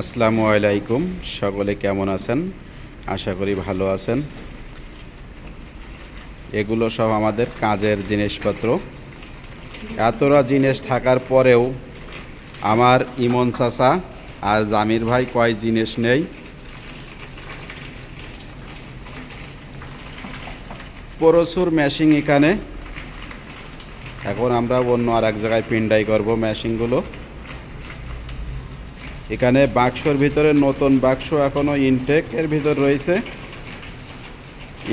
আসসালামু আলাইকুম। সকলে কেমন আছেন? আশা করি ভালো আছেন। এগুলো সব আমাদের কাজের জিনিসপত্র। এতটা জিনিস থাকার পরেও আমার ইমন চাচা আর জামির ভাই কয় জিনিস নেই? প্রচুর ম্যাশিং এখানে। এখন আমরা অন্য আর এক জায়গায় পিন্ডাই করব ম্যাশিংগুলো এখানে বাক্সর ভিতরে নতুন বাক্স এখনও ইনটেকের ভিতর রয়েছে।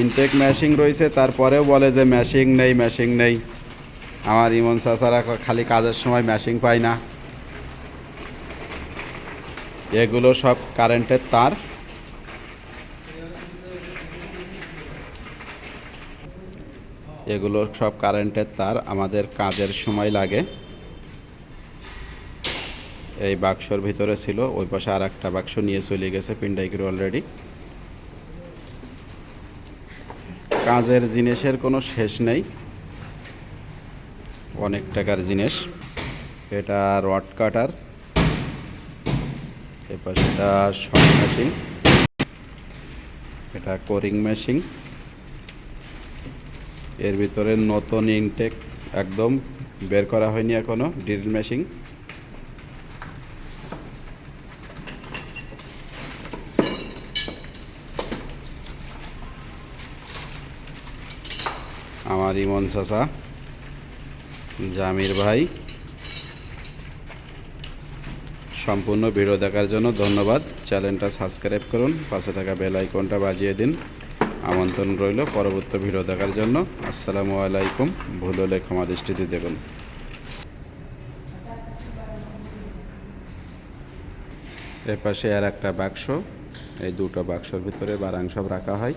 ইনটেক ম্যাশিং রয়েছে, তারপরেও বলে যে ম্যাশিং নেই ম্যাশিং নেই। আমার ইমন চাচারা খালি কাজের সময় ম্যাশিং পায় না। এগুলো সব কারেন্টের তার। এগুলো সব কারেন্টের তার, আমাদের কাজের সময় লাগে। এই বাক্সর ভিতরে ছিল, ওই পাশে আর একটা বাক্স নিয়ে চলে গেছে পিন্ডাইকির অলরেডি কাজের জিনিসের কোনো শেষ নেই। অনেক টাকার জিনিস। এটা রড কাটার। এ পাশে এটা শর্ট মেশিন। এটা কোরিং মেশিন। এর ভিতরে নতুন ইনটেক একদম বের করা হয়নি এখনও, ড্রিল মেশিন। আমার ইমন চাচা। জামির ভাই, সম্পূর্ণ ভিডিও দেখার জন্য ধন্যবাদ। চ্যানেলটা সাবস্ক্রাইব করুন, পাশে থাকা বেল আইকনটা বাজিয়ে দিন। আমন্ত্রণ রইল পরবর্তী ভিডিও দেখার জন্য। আসসালামু আলাইকুম, ভুল হলে ক্ষমা দৃষ্টিতে দেখুন। এর পাশে আর একটা বাক্স, এই দুটো বাক্সর ভিতরে বারাং সব রাখা হয়।